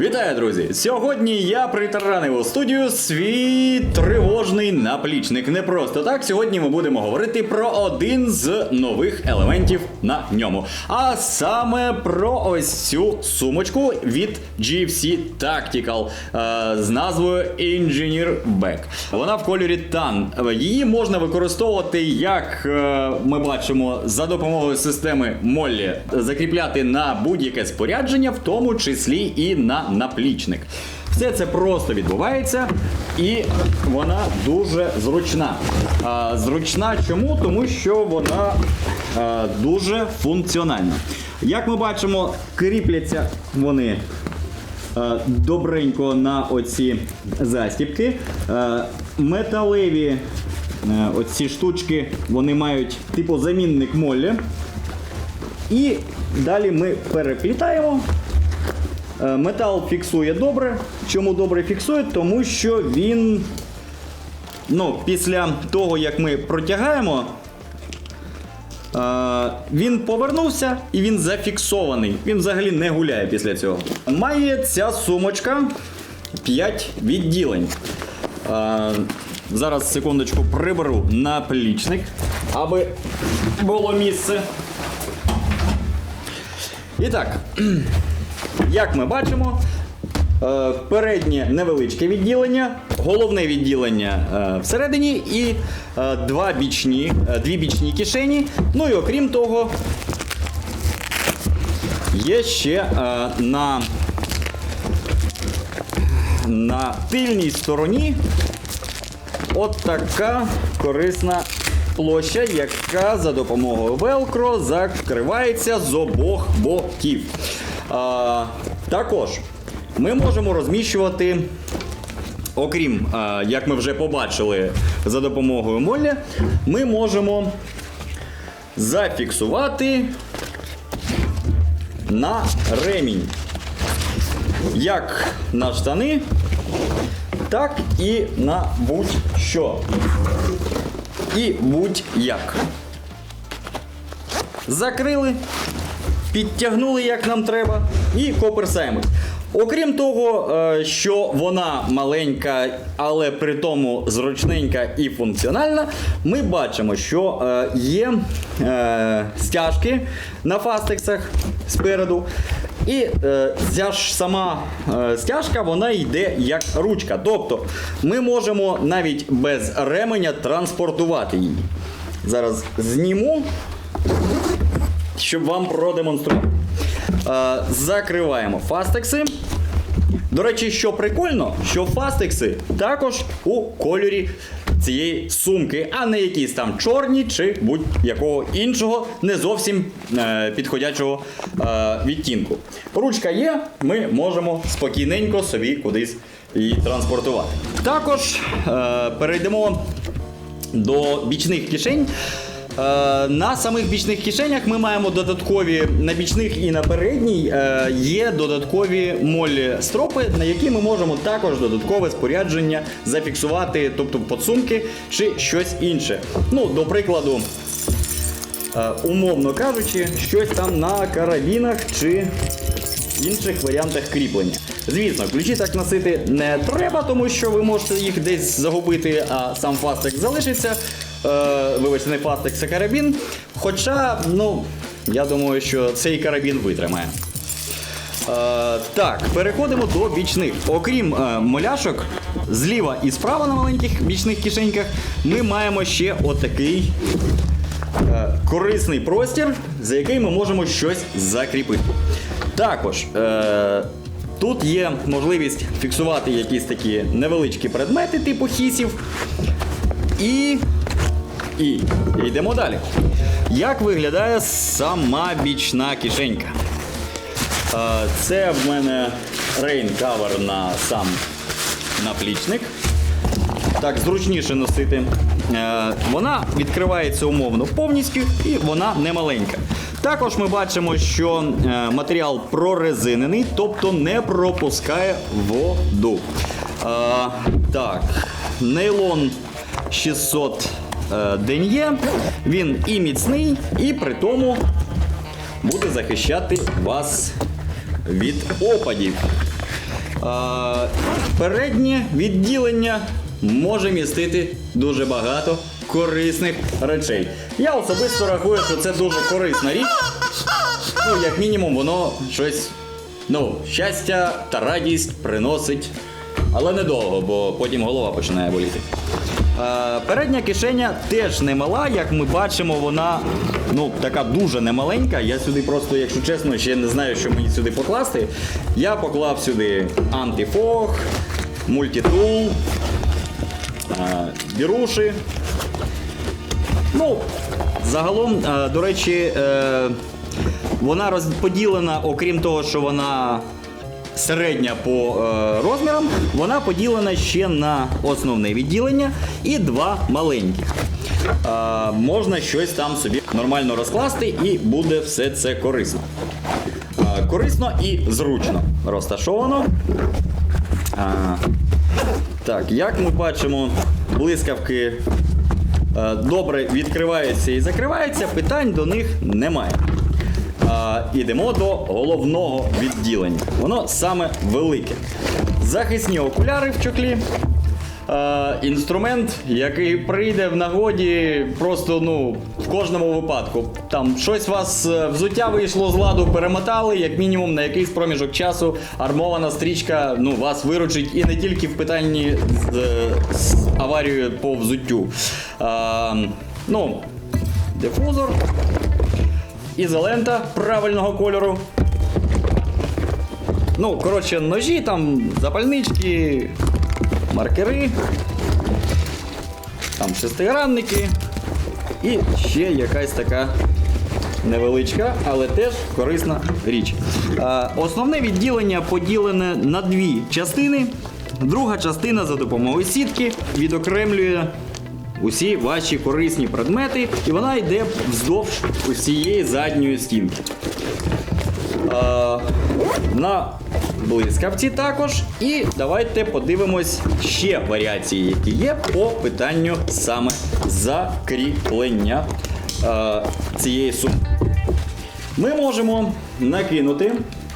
Вітаю, друзі! Сьогодні я притаранив у студію свій тривожний наплічник. Не просто так. Сьогодні ми будемо говорити про один з нових елементів на ньому. А саме про ось цю сумочку від GFC Tactical е, з назвою Engineer Bag. Вона в кольорі Tan. Її можна використовувати, як е, ми бачимо, за допомогою системи Моллі закріпляти на будь-яке спорядження, в тому числі і на наплічник. Все це просто відбувається, і вона дуже зручна. А, зручна чому? Тому що вона а, дуже функціональна. Як ми бачимо, кріпляться вони е, добренько на оці застібки. Е, Металеві е, оці штучки вони мають типу замінник моллі. І далі ми переплітаємо. Е, Метал фіксує добре. Чому добре фіксує? Тому що він ну, після того, як ми протягаємо, е, він повернувся і він зафіксований. Він взагалі не гуляє після цього. Має ця сумочка 5 відділень. Е, Зараз секундочку приберу наплічник, аби було місце. І так, як ми бачимо, е, переднє невеличке відділення, головне відділення е, всередині і е, два бічні, дві бічні кишені. Ну і окрім того, є ще на, на тильній стороні от така корисна площа, яка за допомогою велкро закривається з обох боків. А, також ми можемо розміщувати. Окрім, а, як ми вже побачили за допомогою молля, ми можемо зафіксувати на ремінь. Як на штани, так і на будь-що. І будь-як. Закрили, підтягнули, як нам треба, і коперсаємось. Окрім того, е, що вона маленька, але при тому зручненька і функціональна, ми бачимо, що е, є е, стяжки на фастексах спереду. І ця ж сама стяжка вона йде як ручка. Тобто ми можемо навіть без ременя транспортувати її. Зараз зніму, щоб вам продемонструвати. Е, закриваємо фастекси. До речі, що прикольно, що фастекси також у кольорі цієї сумки, а не якісь там чорні чи будь-якого іншого, не зовсім е, підходячого е, відтінку. Ручка є, ми можемо спокійненько собі кудись її транспортувати. Також е, перейдемо до бічних кишень. Е, На самих бічних кишенях ми маємо додаткові на бічних і на передній е, є додаткові молі стропи, на які ми можемо також додаткове спорядження зафіксувати, тобто подсумки чи щось інше. Ну, до прикладу, е, умовно кажучи, щось там на карабінах чи інших варіантах кріплення. Звісно, ключі так носити не треба, тому що ви можете їх десь загубити, а сам фастек залишиться. Е, вибачте, не фастек, це карабін. Хоча, ну, я думаю, що цей карабін витримає. Е, так, переходимо до бічних. Окрім е, моляшок, зліва і справа на маленьких бічних кишеньках ми маємо ще отакий е, корисний простір, за який ми можемо щось закріпити. Також е, тут є можливість фіксувати якісь такі невеличкі предмети, типу хісів. І. І йдемо далі. Як виглядає сама бічна кишенька? Е, Це в мене рейн кавер на сам наплічник. Так, зручніше носити. Е, Вона відкривається умовно повністю і вона не маленька. Також ми бачимо, що е, матеріал прорезинений, тобто не пропускає воду. Так, нейлон 600 е, ден'є. Він і міцний, і при тому буде захищати вас від опадів. Переднє відділення може містити дуже багато корисних речей. Я особисто рахую, що це дуже корисна річ. Ну, як мінімум, воно щось, ну, щастя та радість приносить, але недовго, бо потім голова починає боліти. Е, передня кишеня теж немала, як ми бачимо, вона ну, така дуже немаленька. Я сюди просто, якщо чесно, ще не знаю, що мені сюди покласти. Я поклав сюди антифог, мультитул, е, біруші. Ну, загалом, е, до речі, вона розподілена, окрім того, що вона середня по е, розмірам, вона поділена ще на основне відділення і два маленьких. Е, можна щось там собі нормально розкласти, і буде все це корисно. Е, корисно і зручно розташовано. Е, так, як ми бачимо, блискавки е, добре відкриваються і закриваються, питань до них немає. Ідемо до головного відділення. Воно саме велике. Захисні окуляри в чоклі. Е, інструмент, який прийде в нагоді просто ну, в кожному випадку. Там щось вас е, взуття вийшло з ладу, перемотали, як мінімум на якийсь проміжок часу армована стрічка ну, вас виручить і не тільки в питанні з, е, з аварією по взуттю. Е, ну, дифузор, ізолента правильного кольору. Ну, коротше, ножі, там, запальнички, маркери, там шестигранники і ще якась така невеличка, але теж корисна річ. Основне відділення поділене на дві частини. Друга частина за допомогою сітки відокремлює усі ваші корисні предмети, і вона йде вздовж усієї задньої стінки. А, на блискавці також. І давайте подивимось ще варіації, які є по питанню саме закріплення а, цієї сумки. Ми можемо накинути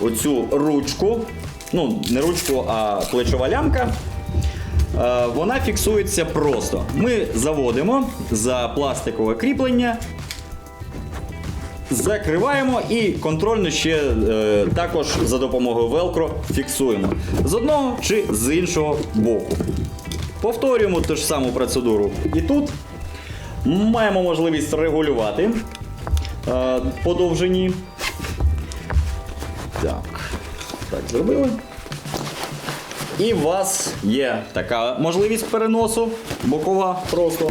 оцю ручку, ну, не ручку, а плечова лямка. Е, Вона фіксується просто. Ми заводимо за пластикове кріплення, закриваємо і контрольно ще е, також за допомогою велкро фіксуємо з одного чи з іншого боку. Повторюємо ту ж саму процедуру. І тут маємо можливість регулювати е, по. Так, так зробили. І у вас є така можливість переносу, бокова просто.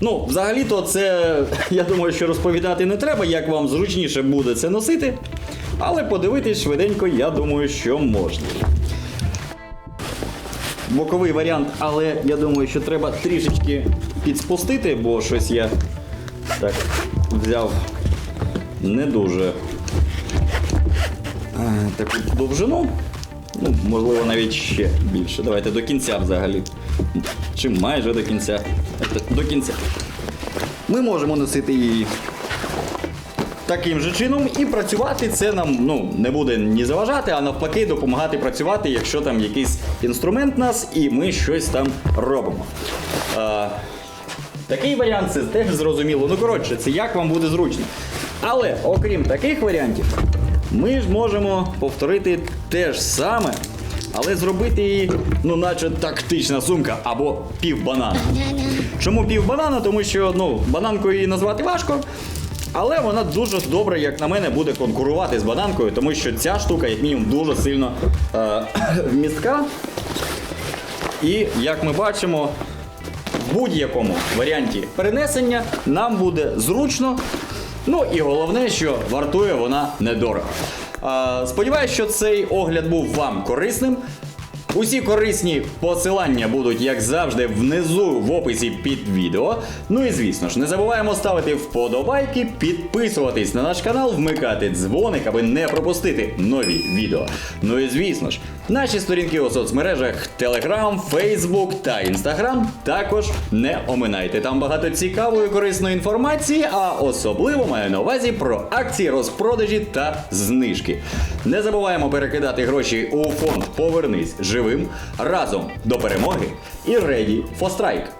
Ну, взагалі-то це, я думаю, що розповідати не треба, як вам зручніше буде це носити. Але подивитись швиденько, я думаю, що можна. Боковий варіант, але я думаю, що треба трішечки підспустити, бо щось я так взяв не дуже е, таку довжину. Ну, можливо, навіть ще більше. Давайте до кінця взагалі. Чи майже до кінця. Тобто, До кінця. Ми можемо носити її таким же чином і працювати це нам ну, не буде ні заважати, а навпаки допомагати працювати, якщо там якийсь інструмент у нас і ми щось там робимо. А, такий варіант це теж зрозуміло. Ну коротше, це як вам буде зручно. Але окрім таких варіантів, ми ж можемо повторити те ж саме, але зробити її, ну, наче тактична сумка або пів банана. Чому пів банана? Тому що ну, бананкою її назвати важко. Але вона дуже добре, як на мене, буде конкурувати з бананкою, тому що ця штука, як мінімум, дуже сильно е- вмістка. І як ми бачимо, в будь-якому варіанті перенесення нам буде зручно. Ну і головне, що вартує вона недорого. Сподіваюсь, що цей огляд був вам корисним. Усі корисні посилання будуть, як завжди, внизу в описі під відео. Ну і звісно ж, не забуваємо ставити вподобайки, підписуватись на наш канал, вмикати дзвоник, аби не пропустити нові відео. Ну і звісно ж, Наші сторінки у соцмережах Telegram, Facebook та Instagram також не оминайте. Там багато цікавої корисної інформації, а особливо маю на увазі про акції, розпродажі та знижки. Не забуваємо перекидати гроші у фонд Повернись живим разом до перемоги і Ready for Strike.